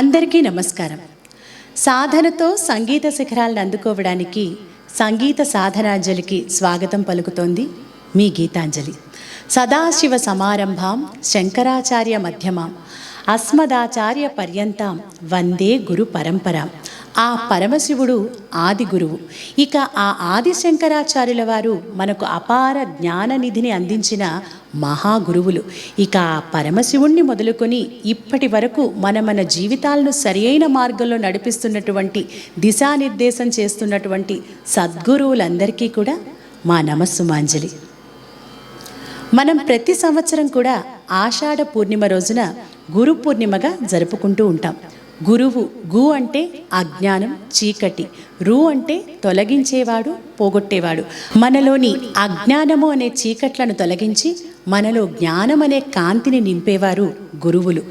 అందరికీ నమస్కారం. సాధనతో సంగీత శిఖరాలను అందుకోవడానికి సంగీత సాధనాంజలికి స్వాగతం పలుకుతోంది మీ గీతాంజలి. సదాశివ సమారంభాం శంకరాచార్య మధ్యమాం అస్మదాచార్య పర్యంతం వందే గురు పరంపరాం. ఆ పరమశివుడు ఆది గురువు. ఇక ఆ ఆది శంకరాచార్యుల వారు మనకు అపార జ్ఞాన నిధిని అందించిన మహాగురువులు. ఇక ఆ పరమశివుణ్ణి మొదలుకొని ఇప్పటి వరకు మన మన జీవితాలను సరియైన మార్గంలో నడిపిస్తున్నటువంటి దిశానిర్దేశం చేస్తున్నటువంటి సద్గురువులందరికీ కూడా మా నమస్సుమాంజలి. మనం ప్రతి సంవత్సరం కూడా ఆషాఢ పూర్ణిమ రోజున గురు పూర్ణిమగా జరుపుకుంటూ ఉంటాం. గురువు గు అంటే అజ్ఞానం చీకటి. రు అంటే తొలగించేవాడు పోగొట్టేవాడు. మనలోని అజ్ఞానము అనే చీకట్లను తొలగించి మనలో జ్ఞానం అనే కాంతిని నింపేవారు గురువులు.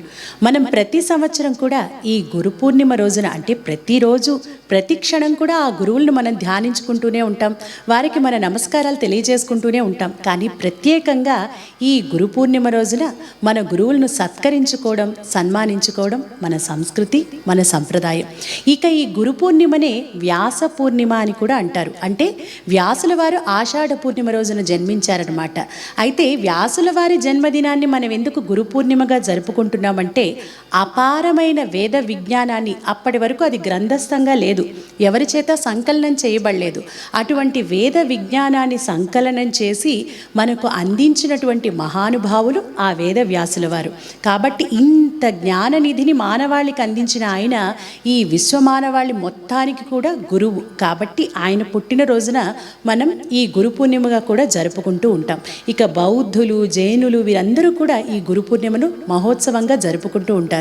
మనం ప్రతి సంవత్సరం కూడా ఈ గురు పూర్ణిమ రోజున అంటే ప్రతిరోజు ప్రతి క్షణం కూడా ఆ గురువులను మనం ధ్యానించుకుంటూనే ఉంటాం. వారికి మన నమస్కారాలు తెలియజేసుకుంటూనే ఉంటాం. కానీ ప్రత్యేకంగా ఈ గురు పూర్ణిమ రోజున మన గురువులను సత్కరించుకోవడం సన్మానించుకోవడం మన సంస్కృతి మన సంప్రదాయం. ఇక ఈ గురు పూర్ణిమనే వ్యాస పూర్ణిమ అని కూడా అంటారు. అంటే వ్యాసుల వారు ఆషాఢ పూర్ణిమ రోజున జన్మించారనమాట అయితే వ్యాసుల వారి జన్మదినాన్ని మనం ఎందుకు గురు పూర్ణిమగా జరుపుకుంటున్నామంటే అపారమైన వేద విజ్ఞానాన్ని అప్పటి వరకు అది గ్రంథస్థంగా లేదు. ఎవరి చేత సంకలనం చేయబడలేదు. అటువంటి వేద విజ్ఞానాన్ని సంకలనం చేసి మనకు అందించినటువంటి మహానుభావులు ఆ వేద వ్యాసుల వారు కాబట్టి ఇంత జ్ఞాననిధిని మానవాళికి అందించిన ఆయన ఈ విశ్వమానవాళి మొత్తానికి కూడా గురువు. కాబట్టి ఆయన పుట్టినరోజున మనం ఈ గురు పూర్ణిమగా కూడా జరుపుకుంటూ ఉంటాం. ఇక బౌద్ధులు జైనులు వీరందరూ కూడా ఈ గురు పూర్ణిమను మహోత్సవంగా జరుపుకుంటూ ఉంటారు.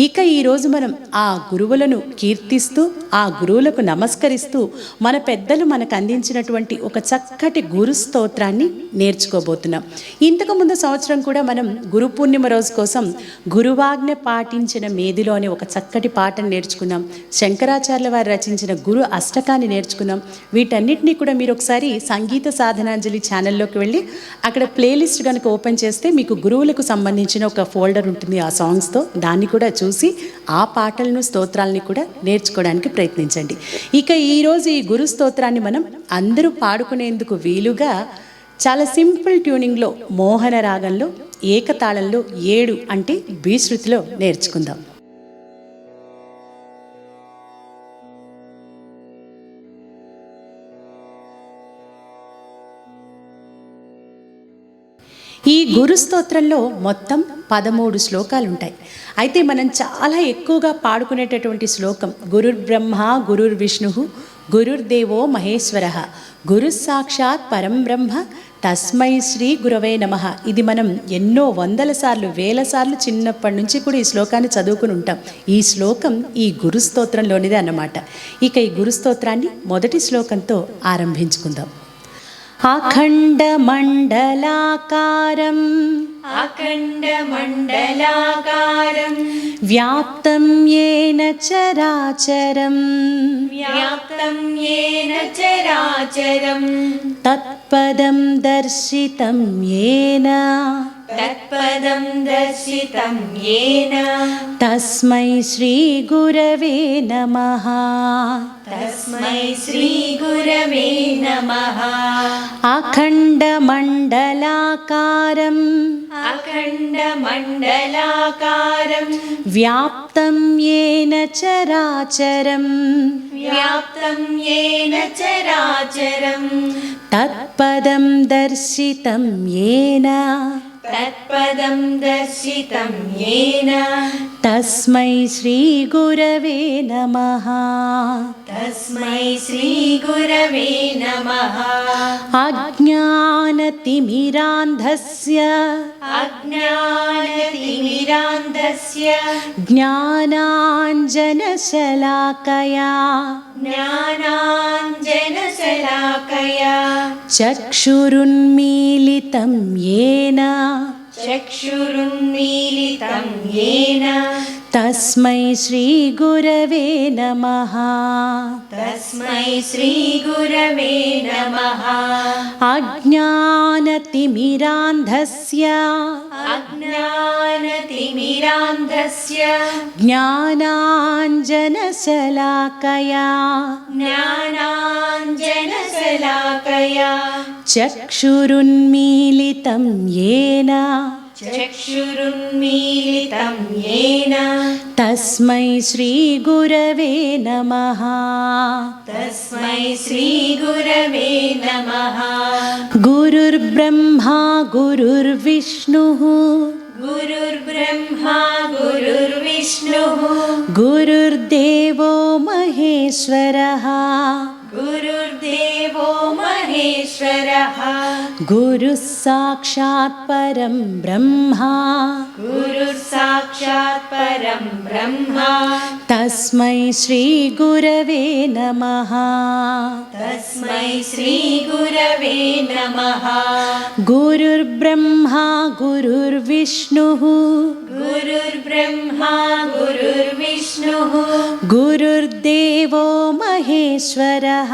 ఇక ఈరోజు మనం ఆ గురువులను కీర్తిస్తూ ఆ గురువులకు నమస్కరిస్తూ మన పెద్దలు మనకు అందించినటువంటి ఒక చక్కటి గురు స్తోత్రాన్ని నేర్చుకోబోతున్నాం. ఇంతకు ముందు సంవత్సరం కూడా మనం గురు పూర్ణిమ రోజు కోసం గురువాజ్ఞ పాటించిన మేధిలో అనే ఒక చక్కటి పాటను నేర్చుకున్నాం. శంకరాచార్యుల వారు రచించిన గురు అష్టకాన్ని నేర్చుకున్నాం. వీటన్నిటినీ కూడా మీరు ఒకసారి సంగీత సాధనాంజలి ఛానల్లోకి వెళ్ళి అక్కడ ప్లేలిస్ట్ కనుక ఓపెన్ చేస్తే మీకు గురువులకు సంబంధించిన ఒక ఫోల్డర్ ఉంటుంది ఆ సాంగ్స్తో. దాన్ని కూడా చూసి ఆ పాటలను స్తోత్రాలని కూడా నేర్చుకోవడానికి ప్రయత్నించండి. ఇక ఈరోజు ఈ గురు స్తోత్రాన్ని మనం అందరూ పాడుకునేందుకు వీలుగా చాలా సింపుల్ ట్యూనింగ్లో మోహన రాగంలో ఏకతాళంలో ఏడు అంటే బీశృతిలో నేర్చుకుందాం. ఈ గురుస్తోత్రంలో మొత్తం పదమూడు శ్లోకాలు ఉంటాయి అయితే మనం చాలా ఎక్కువగా పాడుకునేటటువంటి శ్లోకం గురుర్ బ్రహ్మ గురుర్ విష్ణు గురుర్దేవో మహేశ్వర గురు సాక్షాత్ పరం బ్రహ్మ తస్మై శ్రీ గురవే నమ. ఇది మనం ఎన్నో వందల సార్లు వేల సార్లు చిన్నప్పటి నుంచి కూడా ఈ శ్లోకాన్ని చదువుకుని ఉంటాం. ఈ శ్లోకం ఈ గురుస్తోత్రంలోనిదే అన్నమాట. ఇక ఈ గురుస్తోత్రాన్ని మొదటి శ్లోకంతో ఆరంభించుకుందాం. अखण्डमण्डलाकारम् अखण्डमण्डलाकारम् व्याप्तं येन चराचरम् व्याप्तं येन चराचरम् तत्पदं दर्शितं येन तत्पदं दर्शितं येन। तस्मै श्रीगुरवे नमः। तस्मै श्रीगुरवे नमः। अखण्डमण्डलाकारम्। अखण्डमण्डलाकारं व्याप्तं येन चराचरं व्याप्तं येन चराचरं तत्पदं दर्शितं येन। तत्पदं दर्शितं येन। तस्मै श्रीगुरवे नमः। तस्मै श्रीगुरवे नमः। अज्ञानतिमिरान्धस्य। अज्ञानतिमिरान्धस्य। ज्ञानाञ्जनशलाकया। ज्ञानाञ्जनशलाकया। चक्षुरुन्मीलितं येन। चक्षुरुन्मीलितं येन तस्मै श्रीगुरवे नमः। तस्मै श्रीगुरवे नमः। अज्ञानतिमिरान्धस्य। अज्ञानतिमिरान्धस्य। ज्ञानाञ्जनशलाकया। ज्ञानाञ्जनशलाकया। चक्षुरुन्मीलितं येन चक्षुरुन्मीलितं येन। तस्मै श्रीगुरवे नमः। तस्मै श्रीगुरवे नमः। गुरुर्ब्रह्मा गुरुर्विष्णुः। गुरुर्ब्रह्मा गुरुर्विष्णुः। गुरुर्देवो महेश्वरः। गुरुर्देवो महेश्वरः। गुरुः साक्षात् परं ब्रह्मा। गुरुः साक्षात् परं ब्रह्मा। तस्मै श्रीगुरवे नमः। तस्मै श्रीगुरवे नमः। गुरुर्ब्रह्मा गुरुर्विष्णुः। गुरुर्ब्रह्मा गुरुर्विष्णुः। गुरुर्देवो महेश्वरः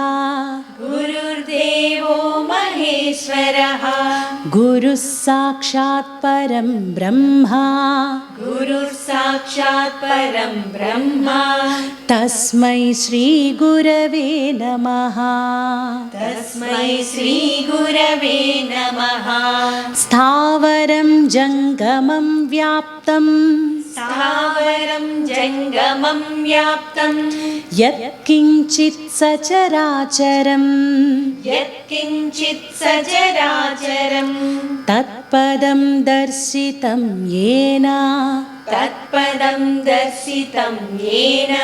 गुरुर्देवो महेश्वरः। गुरुः साक्षात् परं ब्रह्मा। गुरुः साक्षात् परं ब्रह्मा। तस्मै श्रीगुरवे नमः। तस्मै श्रीगुरवे नमः। स्थावरं जङ्गमं व्याप्तं स्थावरं जङ्गमं व्याप्तं यत्किञ्चित् सचराचरं यत्किञ्चित् सचराचरं तत्पदं दर्शितं येन तत्पदं दर्शितं येन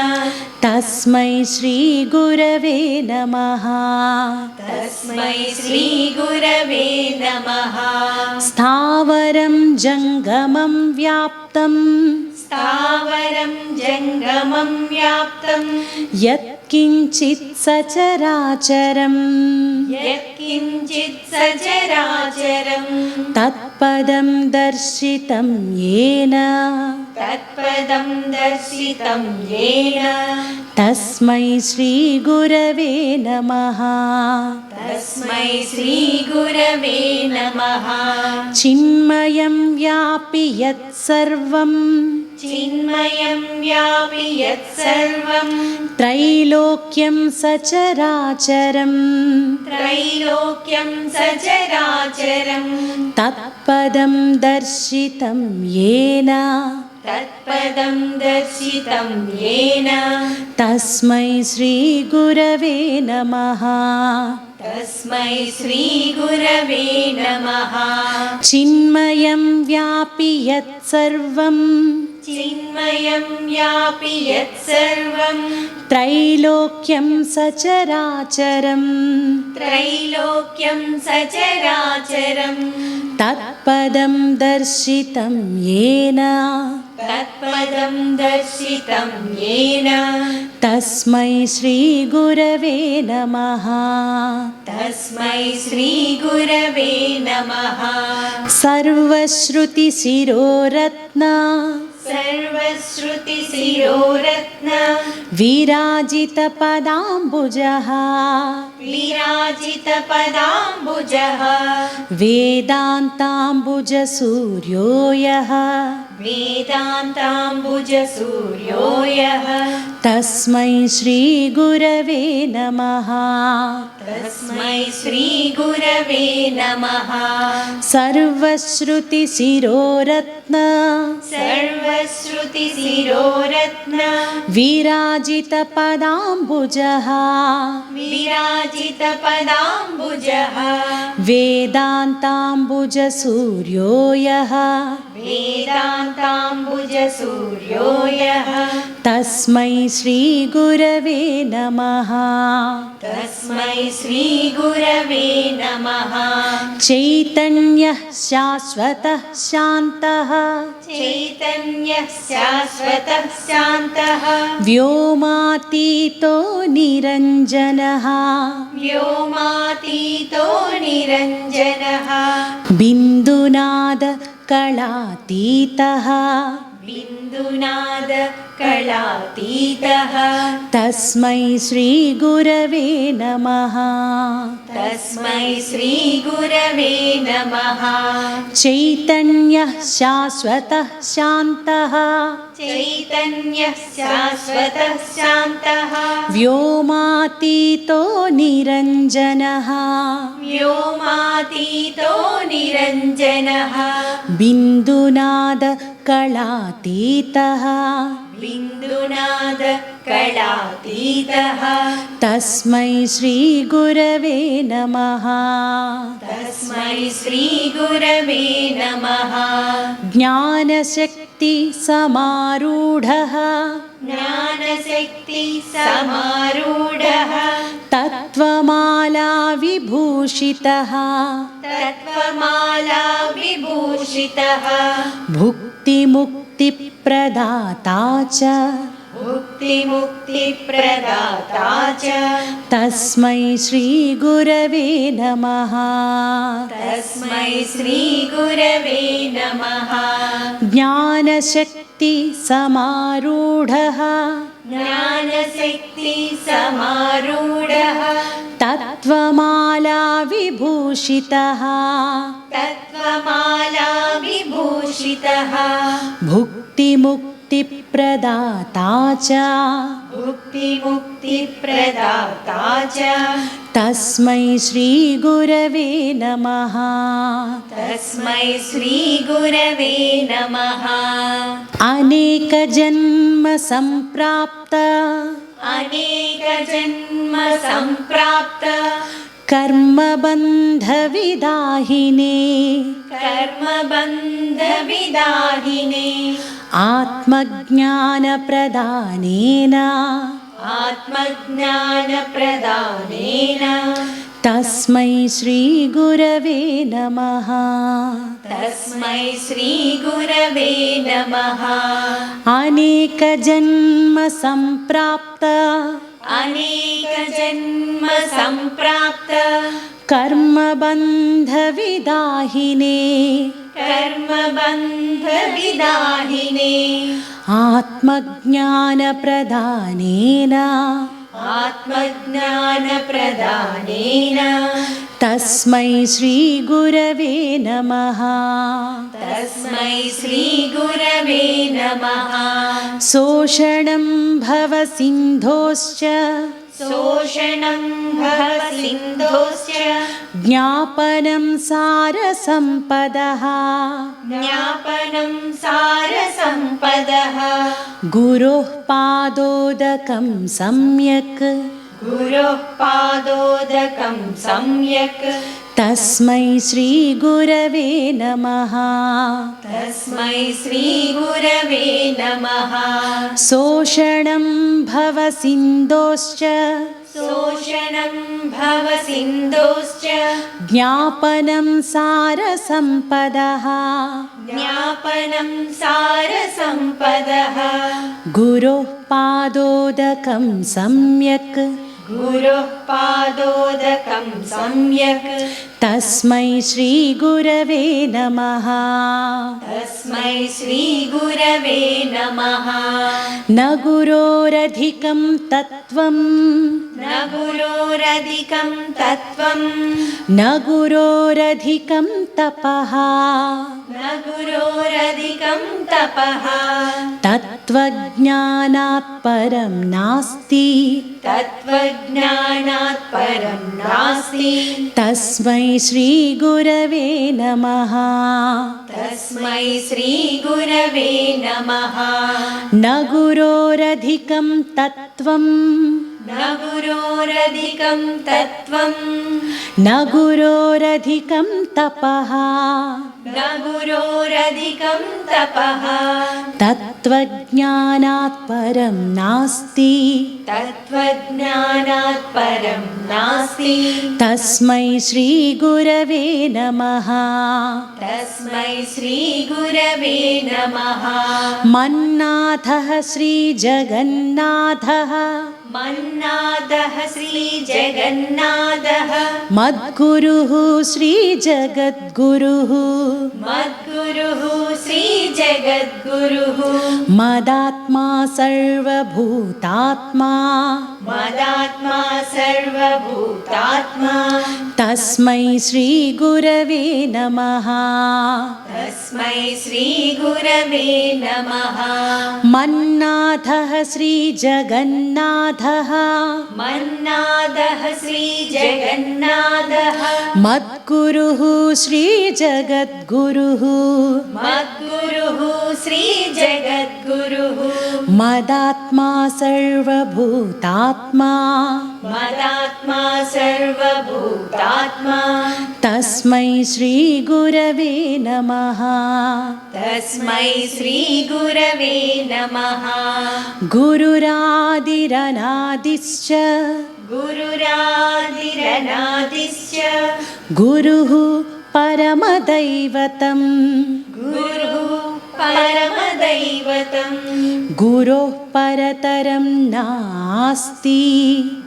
तस्मै श्रीगुरवे नमः तस्मै श्रीगुरवे नमः स्थावरं जङ्गमं व्याप्तं स्थावरं जङ्गमं व्याप्तं यत्किञ्चित् सचराचरं यत्किञ्चित् सचराचरं तत्पदं दर्शितं येन। तत्पदं दर्शितं येन। तस्मै श्रीगुरवे नमः। तस्मै श्रीगुरवे नमः। चिन्मयं व्यापि यत्सर्वं चिन्मयं व्यापि यत्सर्वं त्रैलोक्यं सचराचरं त्रैलोक्यं सचराचरं तत्पदं दर्शितं येन। तत्पदं दर्शितं येन। तस्मै श्रीगुरवे नमः। तस्मै श्रीगुरवे नमः। चिन्मयं व्यापि यत्सर्वं चिन्मयं व्यापि यत्सर्वं त्रैलोक्यं सचराचरं त्रैलोक्यं सचराचरं तत्पदं दर्शितं येन। तत्पदं दर्शितं येन। तस्मै श्रीगुरवे नमः। तस्मै श्रीगुरवे नमः। सर्वश्रुतिशिरोरत्न सर्वश्रुतिशिरोरत्न। विराजितपदाम्बुजः। विराजितपदाम्बुजः। वेदान्ताम्बुजसूर्यो यः वेदान्ताम्बुजसूर्यो यः तस्मै श्रीगुरवे नमः तस्मै श्रीगुरवे नमः। सर्वश्रुतिशिरोरत्न। सर्वश्रुतिशिरोरत्न। विराजितपदाम्बुजः। विराजितपदाम्बुजः। वेदान्ताम्बुजसूर्यो यः वेदान्ताम्बुजसूर्यो यः तस्मै श्रीगुरवे नमः। तस्मै श्रीगुरवे नमः। चैतन्यः शाश्वतः शान्तः। चैतन्यः शाश्वतः शान्तः। व्योमातीतो निरञ्जनः। व्योमातीतो निरञ्जनः बिन्दुनादकलातीतः बिन्दुनाद कलातीतः। तस्मै श्रीगुरवे नमः। तस्मै श्रीगुरवे नमः। चैतन्यः शाश्वतः शान्तः चैतन्यः शाश्वतः शान्तः व्योमातीतो निरञ्जनः। व्योमातीतो निरञ्जनः। बिन्दुनादकलातीतः बिन्दुनाद कलातीतः। तस्मै श्रीगुरवे नमः। तस्मै श्रीगुरवे नमः। ज्ञानशक्ति समारूढः। तत्त्वमाला विभूषितः। तत्त्वमाला विभूषितः। भुक्तिमुक्तिप्रदाता च। भुक्तिमुक्तिप्रदाता च। तस्मै श्रीगुरवे नमः। तस्मै श्रीगुरवे नमः। ज्ञानशक्तिसमारूढः ज्ञानशक्ति समारूढः। तत्त्वमाला विभूषितः। तत्त्वमाला विभूषितः। भुक्तिमुक्तिप्रदाता च। भुक्तिमुक्तिप्रदाता च। तस्मै श्रीगुरवे नमः। तस्मै श्रीगुरवे नमः। अनेकजन्मसम्प्राप्त अनेकजन्म सम्प्राप्त कर्मबन्धविदाहिने। कर्मबन्धविदाहिने। आत्मज्ञानप्रदानेन। आत्मज्ञानप्रदानेन। तस्मै श्रीगुरवे नमः। तस्मै श्रीगुरवे नमः। अनेकजन्मसम्प्राप्त अनेकजन्म सम्प्राप्त कर्मबन्धविदाहिने। कर्मबन्धविदाहिने। आत्मज्ञानप्रदानेन आत्मज्ञानप्रदानेन। तस्मै श्रीगुरवे नमः। तस्मै श्रीगुरवे नमः। शोषणं भवसिन्धोश्च शोषणं भवसिन्धोश्च ज्ञापनं सारसम्पदः। ज्ञापनं सारसम्पदः गुरोः पादोदकं सम्यक्। गुरोः पादोदकं सम्यक्। तस्मै श्रीगुरवे नमः। तस्मै श्रीगुरवे नमः। शोषणं भवसिन्धोश्च शोषणं भवसिन्धोश्च ज्ञापनं सारसम्पदः। ज्ञापनं सारसम्पदः। गुरोः पादोदकं सम्यक्। गुरोः पादोदकं सम्यक् तस्मै श्रीगुरवे नमः। तस्मै श्रीगुरवे नमः। न गुरोरधिकं तत्त्वं न गुरोरधिकं तत्त्वं न गुरोरधिकं तपः। न गुरोरधिकं तपः। तत्त्वज्ञानात् परं नास्ति। तत्त्वज्ञानात् परं नास्ति। तस्मै श्रीगुरवे नमः। तस्मै श्रीगुरवे नमः। न गुरोरधिकं तत्त्वं न गुरोरधिकं तत्त्वं न गुरोरधिकं तपः। न गुरोरधिकं तपः। तत्त्वज्ञानात् परं नास्ति। तत्त्वज्ञानात् परं नास्ति। तस्मै श्रीगुरवे नमः। तस्मै श्रीगुरवे नमः। मन्नाथः श्रीजगन्नाथः। मन्नादः श्रीजगन्नाथः मद्गुरुः श्रीजगद्गुरुः। मद्गुरुः श्री श्रीजगद्गुरुः। मदात्मा सर्वभूतात्मा। मदात्मा सर्वभूतात्मा। तस्मै श्रीगुरवे नमः। तस्मै श्रीगुरवे नमः। मन्नाथः श्रीजगन्नाथः। मन्नादः। श्रीजगन्नाथः मद्गुरुः श्रीजगद्गुरुः मद्गुरुः श्रीजगद्गुरुः मदात्मा सर्वभूतात्मा। मदात्मा सर्वभूतात्मा। तस्मै श्रीगुरवे नमः। तस्मै श्रीगुरवे नमः। गुरुरादिरनादिश्च गुरुरादिरनादिश्च गुरुः परमदैवतम् गुरुः परमदैवतम् गुरोः परतरं नास्ति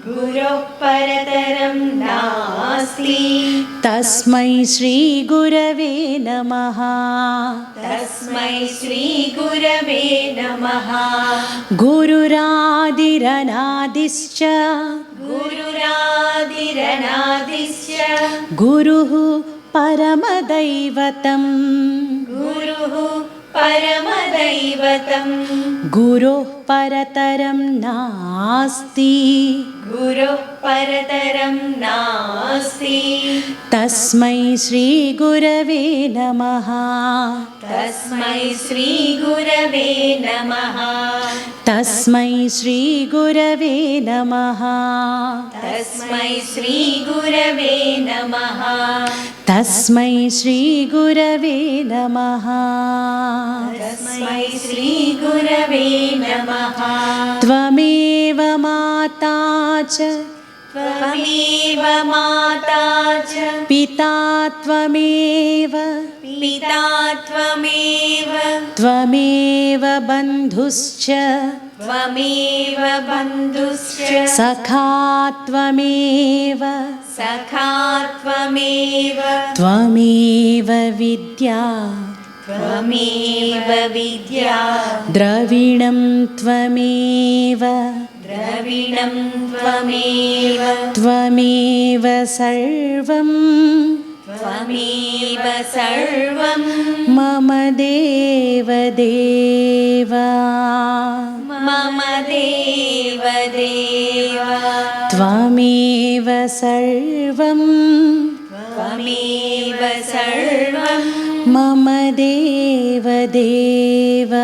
गुरोः परतरं नास्ति। तस्मै श्रीगुरवे नमः। तस्मै श्रीगुरवे नमः। गुरुरादिरनादिश्च। गुरुरादिरनादिश्च। गुरुः परमदैवतम्। गुरुः परमदैवतम् गुरोः परतरं नास्ति गुरुः परतरं नास्ति तस्मै श्रीगुरवे नमः तस्मै श्रीगुरवे नमः। तस्मै श्रीगुरवे नमः। तस्मै श्रीगुरवे नमः। तस्मै श्रीगुरवे नमः। तस्मै श्रीगुरवे नमः। त्वमेव माता च त्वमेव माता च। पिता त्वमेव। पिता त्वमेव। त्वमेव बन्धुश्च। त्वमेव बन्धुश्च। सखा त्वमेव। सखा त्वमेव। त्वमेव विद्या। त्वमेव विद्या। द्रविणं त्वमेव द्रविणं त्वमेव। त्वमेव सर्वं। त्वमेव सर्वं। मम देवदेव। मम देव देव त्वमेव सर्वं। त्वमेव सर्वं। मम देवदेव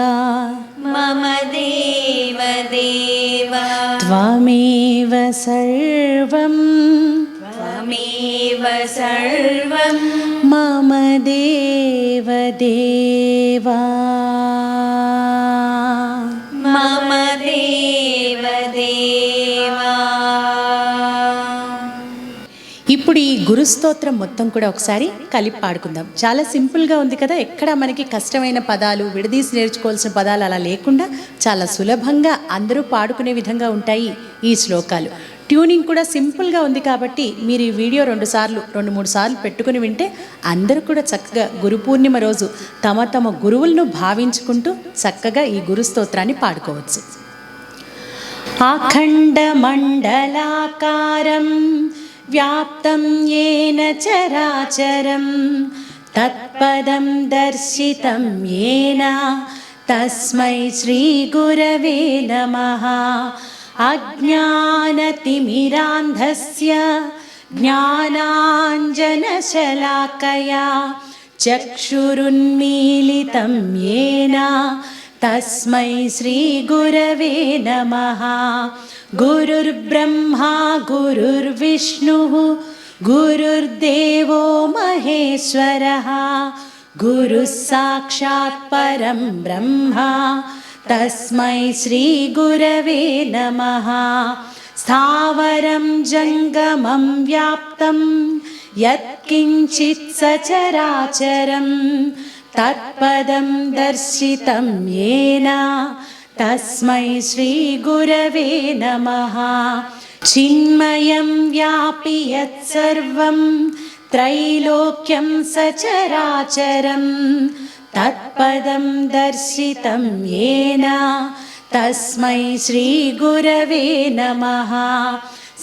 मम देव। देव त्वमेव सर्वं। त्वमेव सर्वं। मम देवदेव స్తోత్రం మొత్తం కూడా ఒకసారి కలిపి పాడుకుందాం. చాలా సింపుల్గా ఉంది కదా ఎక్కడ మనకి కష్టమైన పదాలు విడదీసి నేర్చుకోవాల్సిన పదాలు అలా లేకుండా చాలా సులభంగా అందరూ పాడుకునే విధంగా ఉంటాయి ఈ శ్లోకాలు. ట్యూనింగ్ కూడా సింపుల్గా ఉంది కాబట్టి మీరు ఈ వీడియో రెండు సార్లు రెండు మూడు సార్లు పెట్టుకుని వింటే అందరూ కూడా చక్కగా గురు పూర్ణిమ రోజు తమ తమ గురువులను భావించుకుంటూ చక్కగా ఈ గురు స్తోత్రాన్ని పాడుకోవచ్చు. అఖండ మండలాకారం व्याप्तं येन चराचरं तत्पदं दर्शितं येन तस्मै श्रीगुरवे नमः अज्ञानतिमिरान्धस्य ज्ञानाञ्जनशलाकया चक्षुरुन्मीलितं येन तस्मै श्रीगुरवे नमः गुरुर्ब्रह्मा गुरुर्विष्णुः गुरुर्देवो महेश्वरः गुरुः साक्षात् परं ब्रह्मा तस्मै श्रीगुरवे नमः। स्थावरं जङ्गमं व्याप्तं यत्किञ्चित् सचराचरं तत्पदं दर्शितं येन तस्मै श्रीगुरवे नमः। चिन्मयं व्यापि यत्सर्वं त्रैलोक्यं सचराचरं। तत्पदं दर्शितं येन। तस्मै श्रीगुरवे नमः।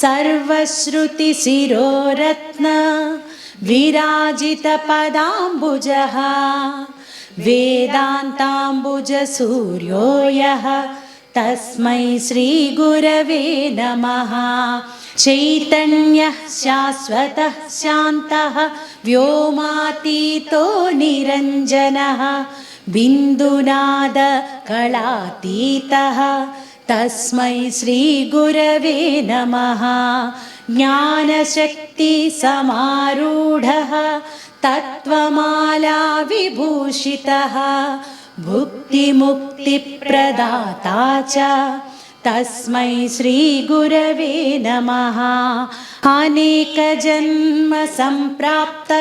सर्वश्रुतिशिरोरत्न विराजितपदाम्बुजः वेदान्ताम्बुजसूर्यो यः तस्मै श्रीगुरवे नमः। चैतन्यः शाश्वतः शान्तः व्योमातीतो निरञ्जनः बिन्दुनादकलातीतः तस्मै श्रीगुरवे नमः। ज्ञानशक्तिसमारूढः तत्त्वमाला विभूषितः भुक्तिमुक्तिप्रदाता च। तस्मै श्रीगुरवे नमः। अनेकजन्मसम्प्राप्त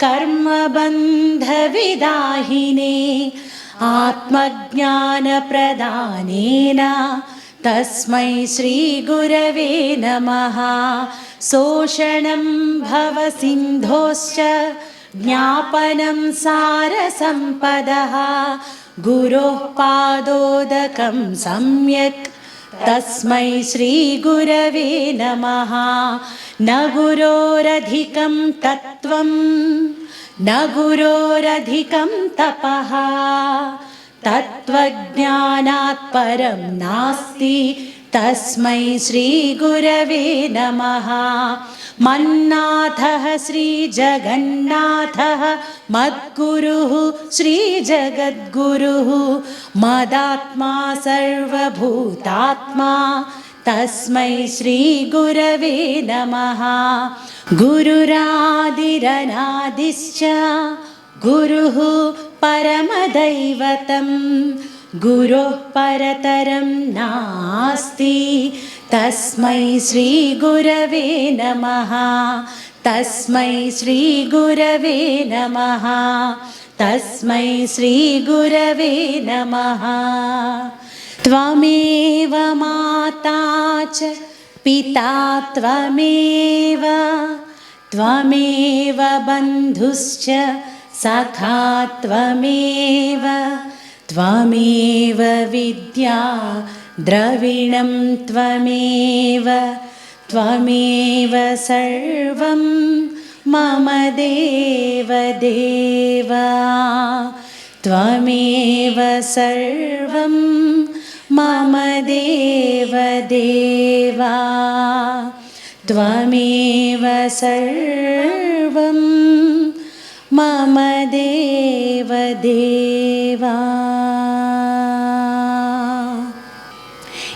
कर्मबन्धविदाहिने। आत्मज्ञानप्रदानेन। तस्मै श्रीगुरवे नमः शोषणं भवसिन्धोश्च ज्ञापनं सारसम्पदः गुरोः पादोदकं सम्यक् तस्मै श्रीगुरवे नमः। न गुरोरधिकं तत्त्वं न गुरोरधिकं तपः। तत्त्वज्ञानात् परं नास्ति तस्मै श्रीगुरवे नमः। मन्नाथः श्रीजगन्नाथः मद्गुरुः श्रीजगद्गुरुः मदात्मा सर्वभूतात्मा तस्मै श्रीगुरवे नमः। गुरुरादिरनादिश्च गुरुः परमदैवतं गुरोः परतरं नास्ति। तस्मै श्रीगुरवे नमः। तस्मै श्रीगुरवे नमः। तस्मै श्रीगुरवे नमः। त्वमेव माता च पिता त्वमेव। त्वमेव बन्धुश्च सखा त्वमेव त्वमेव विद्या द्रविणं त्वमेव त्वमेव सर्वं मम देव देव त्वमेव सर्वं मम देव देवा त्वमेव सर्वं मम देव देवा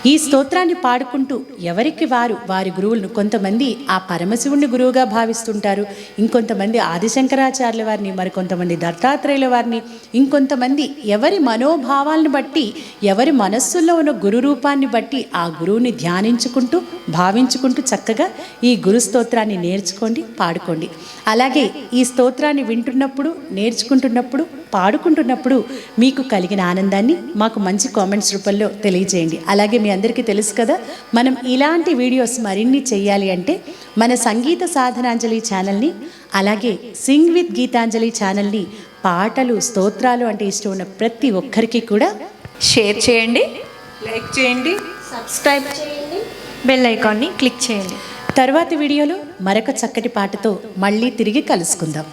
ఈ స్తోత్రాన్ని పాడుకుంటూ ఎవరికి వారు వారి గురువులను కొంతమంది ఆ పరమశివుణ్ణి గురువుగా భావిస్తుంటారు. ఇంకొంతమంది ఆదిశంకరాచార్యుల వారిని మరికొంతమంది దత్తాత్రేయుల వారిని ఇంకొంతమంది ఎవరి మనోభావాలను బట్టి ఎవరి మనస్సుల్లో ఉన్న గురు రూపాన్ని బట్టి ఆ గురువుని ధ్యానించుకుంటూ భావించుకుంటూ చక్కగా ఈ గురు స్తోత్రాన్ని నేర్చుకోండి పాడుకోండి. అలాగే ఈ స్తోత్రాన్ని వింటున్నప్పుడు నేర్చుకుంటున్నప్పుడు పాడుకుంటున్నప్పుడు మీకు కలిగిన ఆనందాన్ని మాకు మంచి కామెంట్స్ రూపంలో తెలియజేయండి. అలాగే మీ అందరికీ తెలుసు కదా మనం ఇలాంటి వీడియోస్ మరిన్ని చేయాలి అంటే మన సంగీత సాధనాంజలి ఛానల్ని అలాగే సింగ్ విత్ గీతాంజలి ఛానల్ని పాటలు స్తోత్రాలు అంటే ఇష్టం ఉన్న ప్రతి ఒక్కరికి కూడా షేర్ చేయండి. లైక్ చేయండి. సబ్స్క్రైబ్ చేయండి. బెల్ ఐకాన్ని క్లిక్ చేయండి. తర్వాతి వీడియోలో మరొక చక్కటి పాటతో మళ్ళీ తిరిగి కలుసుకుందాం.